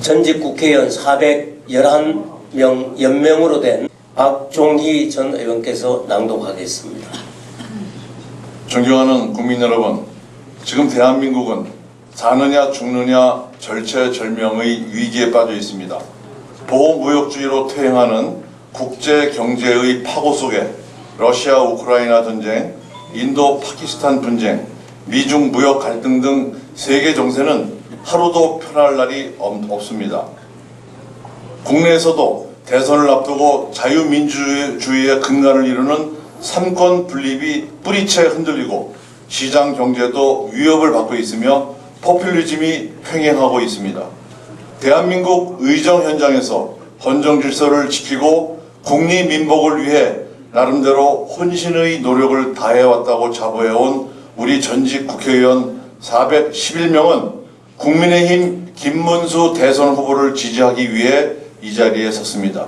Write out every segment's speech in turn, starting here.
전직 국회의원 411명 연명으로 된 박종희 전 의원께서 낭독하겠습니다. 존경하는 국민 여러분, 지금 대한민국은 사느냐 죽느냐 절체절명의 위기에 빠져 있습니다. 보호무역주의로 퇴행하는 국제 경제의 파고 속에 러시아 우크라이나 전쟁, 인도 파키스탄 분쟁, 미중 무역 갈등 등 세계 정세는 하루도 편할 날이 없- 없습니다. 국내에서도 대선을 앞두고 자유민주주의의 근간을 이루는 삼권 분립이 뿌리채 흔들리고 시장 경제도 위협을 받고 있으며 포퓰리즘이 횡행하고 있습니다. 대한민국 의정 현장에서 헌정 질서를 지키고 국리민복을 위해 나름대로 혼신의 노력을 다해왔다고 자부해온 우리 전직 국회의원 411명은 국민의힘 김문수 대선 후보를 지지하기 위해 이 자리에 섰습니다.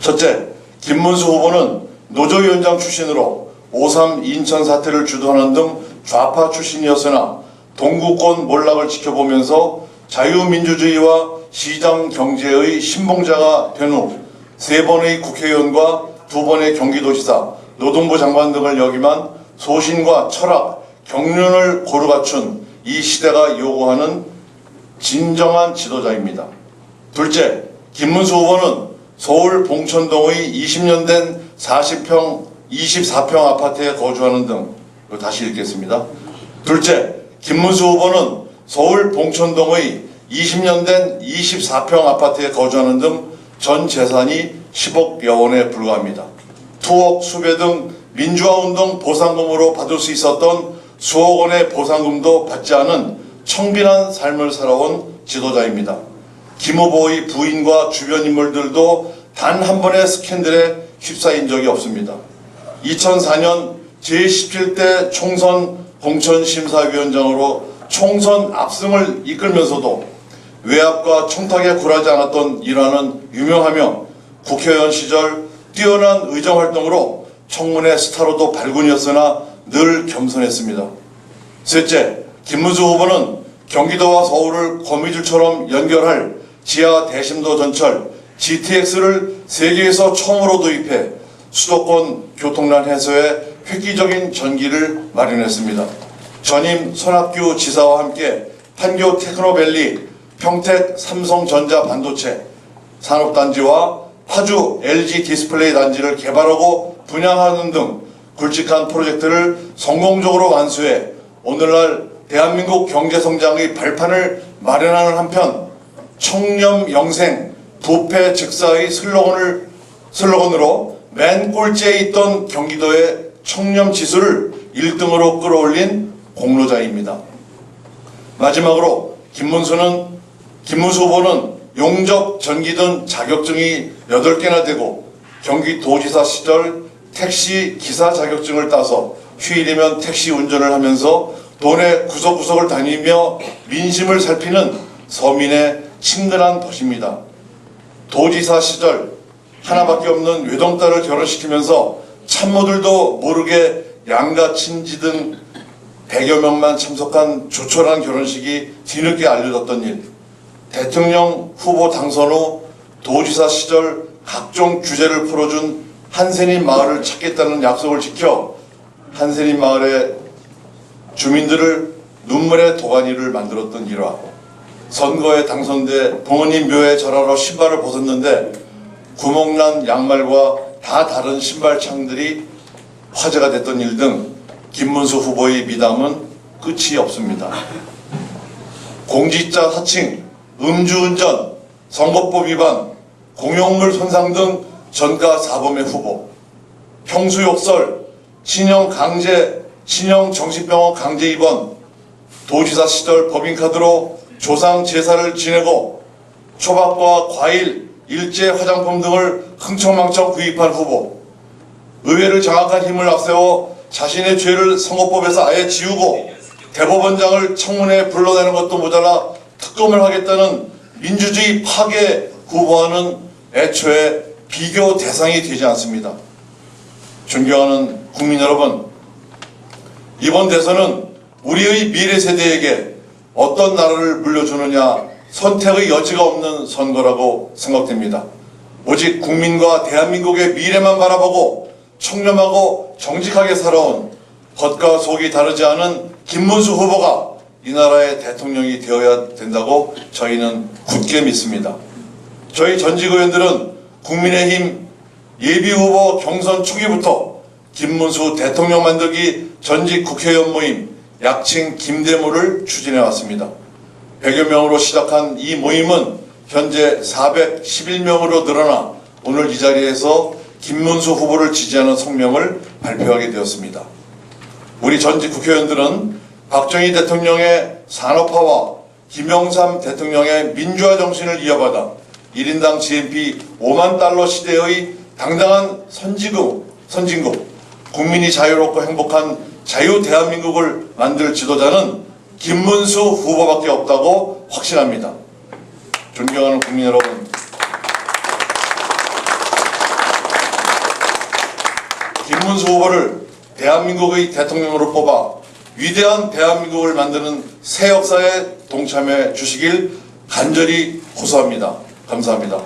첫째, 김문수 후보는 노조위원장 출신으로 5.3 인천 사태를 주도하는 등 좌파 출신이었으나 동구권 몰락을 지켜보면서 자유민주주의와 시장 경제의 신봉자가 된 후 세 번의 국회의원과 두 번의 경기도지사, 노동부 장관 등을 역임한 소신과 철학, 경륜을 고루 갖춘 이 시대가 요구하는 진정한 지도자입니다. 둘째, 김문수 후보는 서울 봉천동의 20년 된 40평, 24평 아파트에 거주하는 등 다시 읽겠습니다. 둘째, 김문수 후보는 서울 봉천동의 20년 된 24평 아파트에 거주하는 등 전 재산이 10억여 원에 불과합니다. 투옥, 수배 등 민주화운동 보상금으로 받을 수 있었던 수억 원의 보상금도 받지 않은 청빈한 삶을 살아온 지도자입니다. 김 후보의 부인과 주변 인물들도 단 한 번의 스캔들에 휩싸인 적이 없습니다. 2004년 제17대 총선 공천심사위원장으로 총선 압승을 이끌면서도 외압과 청탁에 굴하지 않았던 일화는 유명하며 국회의원 시절 뛰어난 의정활동으로 청문회 스타로도 발군이었으나 늘 겸손했습니다. 셋째, 김문수 후보는 경기도와 서울을 거미줄처럼 연결할 지하 대심도 전철 GTX를 세계에서 처음으로 도입해 수도권 교통난 해소에 획기적인 전기를 마련했습니다. 전임 손학규 지사와 함께 판교 테크노밸리, 평택 삼성전자 반도체 산업단지와 파주 LG 디스플레이 단지를 개발하고 분양하는 등 굵직한 프로젝트를 성공적으로 완수해 오늘날 대한민국 경제성장의 발판을 마련하는 한편 청렴 영생 부패 즉사의 슬로건을 슬로건으로 맨 꼴찌에 있던 경기도의 청렴 지수를 1등으로 끌어올린 공로자입니다. 마지막으로 김문수는 김문수 후보는 용접 전기등 자격증이 8개나 되고 경기도지사 시절 택시 기사 자격증을 따서 휴일이면 택시 운전을 하면서 도내 구석구석을 다니며 민심을 살피는 서민의 친근한 벗입니다. 도지사 시절 하나밖에 없는 외동딸을 결혼시키면서 참모들도 모르게 양가 친지 등 100여 명만 참석한 조촐한 결혼식이 뒤늦게 알려졌던 일. 대통령 후보 당선 후 도지사 시절 각종 규제를 풀어준 한센인 마을을 찾겠다는 약속을 지켜 한센인 마을의 주민들을 눈물의 도가니를 만들었던 일화. 선거에 당선돼 부모님 묘에 절하러 신발을 벗었는데 구멍난 양말과 다 다른 신발창들이 화제가 됐던 일 등 김문수 후보의 미담은 끝이 없습니다. 공직자 사칭, 음주운전, 선거법 위반, 공용물 손상 등 전가 사범의 후보, 형수욕설, 신형 강제, 신형 정신병원 강제 입원, 도지사 시절 법인카드로 조상 제사를 지내고 초밥과 과일, 일제 화장품 등을 흥청망청 구입한 후보, 의회를 장악한 힘을 앞세워 자신의 죄를 선거법에서 아예 지우고 대법원장을 청문회에 불러내는 것도 모자라 특검을 하겠다는 민주주의 파괴 후보와는 애초에 비교 대상이 되지 않습니다. 존경하는 국민 여러분, 이번 대선은 우리의 미래 세대에게 어떤 나라를 물려주느냐 선택의 여지가 없는 선거라고 생각됩니다. 오직 국민과 대한민국의 미래만 바라보고 청렴하고 정직하게 살아온 겉과 속이 다르지 않은 김문수 후보가 이 나라의 대통령이 되어야 된다고 저희는 굳게 믿습니다. 저희 전직 의원들은 국민의힘 예비 후보 경선 초기부터 김문수 대통령 만들기 전직 국회의원 모임 약칭 김대모를 추진해 왔습니다. 100여 명으로 시작한 이 모임은 현재 411명으로 늘어나 오늘 이 자리에서 김문수 후보를 지지하는 성명을 발표하게 되었습니다. 우리 전직 국회의원들은 박정희 대통령의 산업화와 김영삼 대통령의 민주화 정신을 이어받아 1인당 GNP 5만 달러 시대의 당당한 선지국, 선진국, 국민이 자유롭고 행복한 자유 대한민국을 만들 지도자는 김문수 후보밖에 없다고 확신합니다. 존경하는 국민 여러분, 김문수 후보를 대한민국의 대통령으로 뽑아 위대한 대한민국을 만드는 새 역사에 동참해 주시길 간절히 호소합니다. 감사합니다.